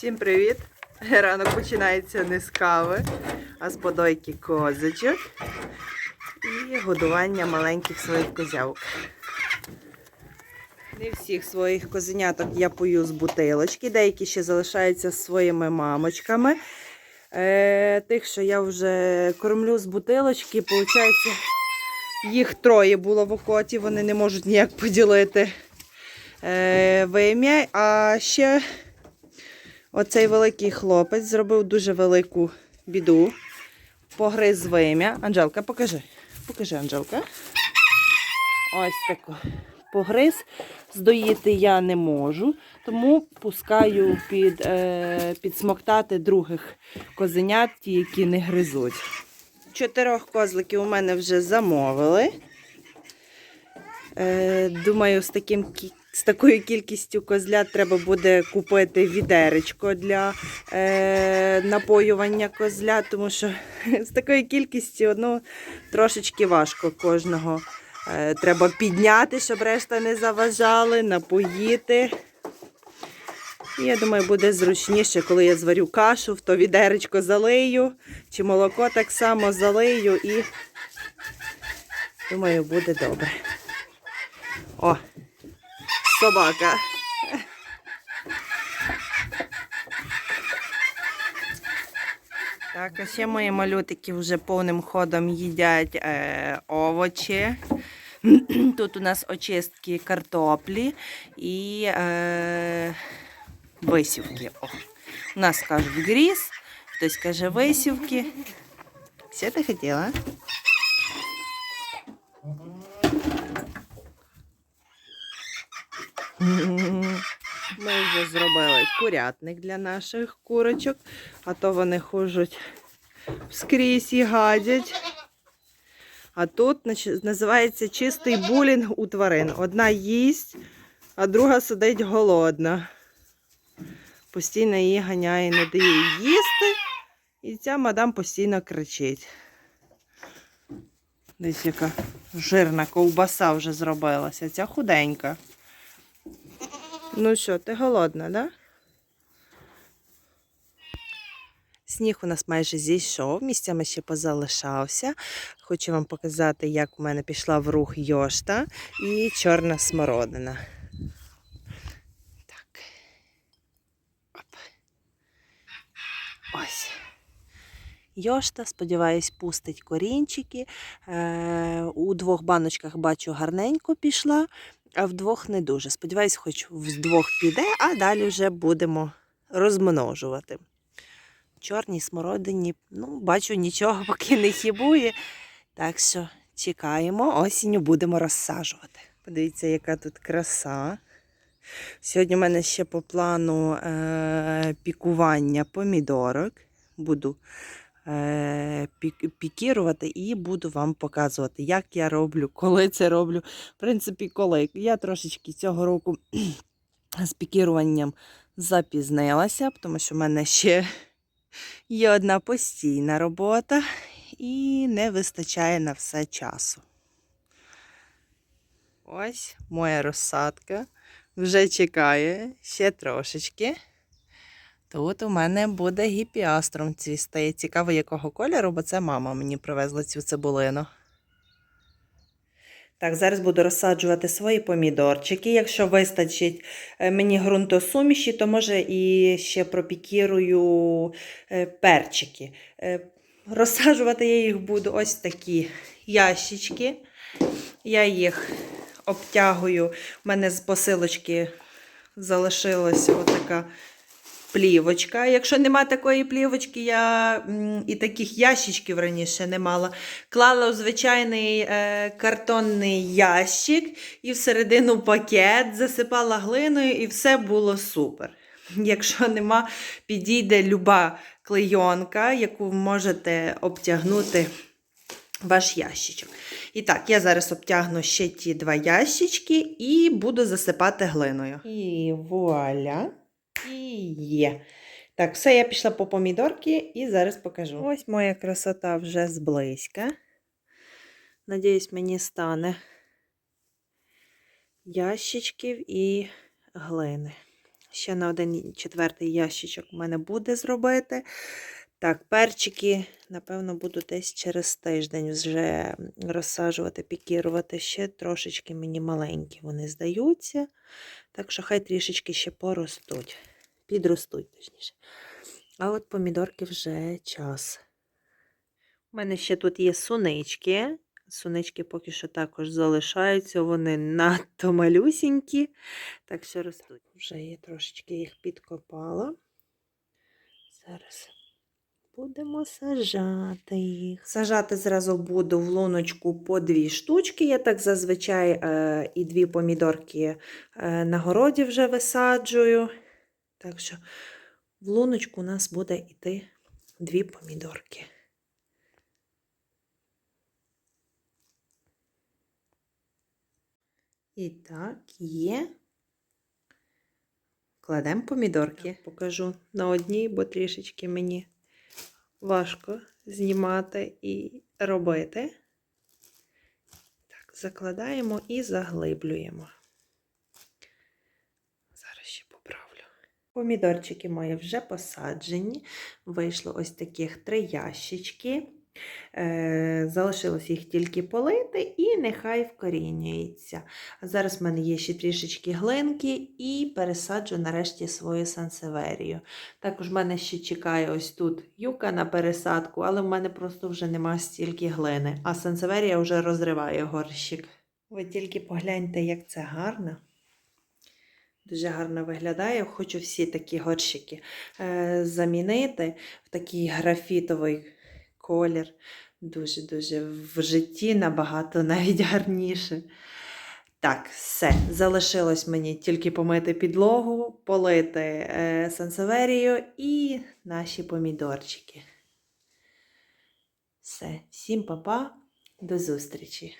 Всім привіт! Ранок починається не з кави, а з подойки козочок і годування маленьких своїх козявок. Не всіх своїх козеняток я пою з бутилочки, деякі ще залишаються з своїми мамочками. Е, тих, що я вже кормлю з бутилочки, виходить, їх троє було в окоті, вони не можуть ніяк поділити е, вим'я. А ще оцей великий хлопець зробив дуже велику біду. Погриз вим'я. Анжелка, покажи. Покажи, Анжелка. Ось тако. Погриз. Здоїти я не можу, тому пускаю під, е, підсмоктати других козенят, ті, які не гризуть. Чотирьох козликів у мене вже замовили. Е, думаю, з, таким, з такою кількістю козлят треба буде купити відеречко для е, напоювання козлят, тому що з такою кількістю ну, трошечки важко кожного. Е, треба підняти, щоб решта не заважали, напоїти. Я думаю, буде зручніше, коли я зварю кашу, то відеречко залию, чи молоко так само залию і думаю, буде добре. О, собака. Так, а ще мої малютики вже повним ходом їдять е, овочі. Тут у нас очистки картоплі і е, висівки. О, у нас кажуть гріз, хтось каже висівки. Все ти хотіла? Ми вже зробили курятник для наших курочок, а то вони хожуть скрізь і гадять. А тут називається чистий булінг у тварин. Одна їсть, а друга сидить голодна. Постійно її ганяє, не дає їсти. І ця мадам постійно кричить. Десь яка жирна ковбаса вже зробилася, ця худенька. Ну що, ти голодна, да? Сніг у нас майже зійшов, місцями ще позалишався. Хочу вам показати, як у мене пішла в рух йошта і чорна смородина. Так. Оп. Ось. Йошта, сподіваюсь, пустить корінчики. Е, у двох баночках бачу гарненько пішла, а в двох не дуже. Сподіваюсь, хоч в двох піде, а далі вже будемо розмножувати. Чорній смородині, ну, бачу, нічого поки не хібує. Так що чекаємо, осінню будемо розсаджувати. Подивіться, яка тут краса. Сьогодні у мене ще по плану е- пікування помідорок. Буду пікірувати і буду вам показувати, як я роблю, коли це роблю. В принципі, коли. Я трошечки цього року з пікіруванням запізнилася, тому що в мене ще є одна постійна робота і не вистачає на все часу. Ось моя розсадка вже чекає ще трошечки. Тут у мене буде гіпіастром цвісти. Цікаво, якого кольору, бо це мама мені привезла цю цибулину. Так, зараз буду розсаджувати свої помідорчики. Якщо вистачить е, мені ґрунтосуміші, то може і ще пропікірую е, перчики. Е, Розсаджувати я їх буду ось такі ящички. Я їх обтягую. У мене з посилочки залишилась отака плівочка. Якщо нема такої плівочки, я і таких ящичків раніше не мала. Клала у звичайний е, картонний ящик і всередину пакет, засипала глиною, і все було супер. Якщо нема, підійде люба клейонка, яку можете обтягнути ваш ящичок. І так, я зараз обтягну ще ті два ящички і буду засипати глиною. І вуаля. І є. Так, все, я пішла по помідорки і зараз покажу. Ось моя красота вже зблизька. Надіюсь, мені стане ящичків і глини. Ще на один четвертий ящичок у мене буде зробити. Так, перчики, напевно, буду десь через тиждень вже розсаджувати, пікірувати. Ще трошечки мені маленькі вони здаються. Так що хай трішечки ще поростуть. Підростуть, точніше. А от помідорки вже час. У мене ще тут є сунички. Сунички поки що також залишаються, вони надто малюсінькі, так що ростуть. Вже я трошечки їх підкопала. Зараз будемо сажати їх. Сажати зразу буду в луночку по дві штучки. Я так зазвичай е, і дві помідорки е, на городі вже висаджую. Так що в луночку у нас буде йти дві помідорки. І так, є. Кладемо помідорки. Покажу на одній, бо трішечки мені важко знімати і робити. Так, закладаємо і заглиблюємо. Зараз ще поправлю. Помідорчики мої вже посаджені. Вийшло ось таких три ящички. Е, залишилось їх тільки полити, і нехай вкорінюється. Зараз в мене є ще трішечки глинки, і пересаджу нарешті свою сансеверію. Також в мене ще чекає ось тут юка на пересадку, але в мене просто вже нема стільки глини, а сансеверія вже розриває горщик. Ви тільки погляньте, як це гарно. Дуже гарно виглядає. Хочу всі такі горщики е, замінити в такий графітовий колір. Дуже-дуже в житті набагато навіть гарніше. Так, все. Залишилось мені тільки помити підлогу, полити е, сансеверію і наші помідорчики. Все, всім па-па, до зустрічі!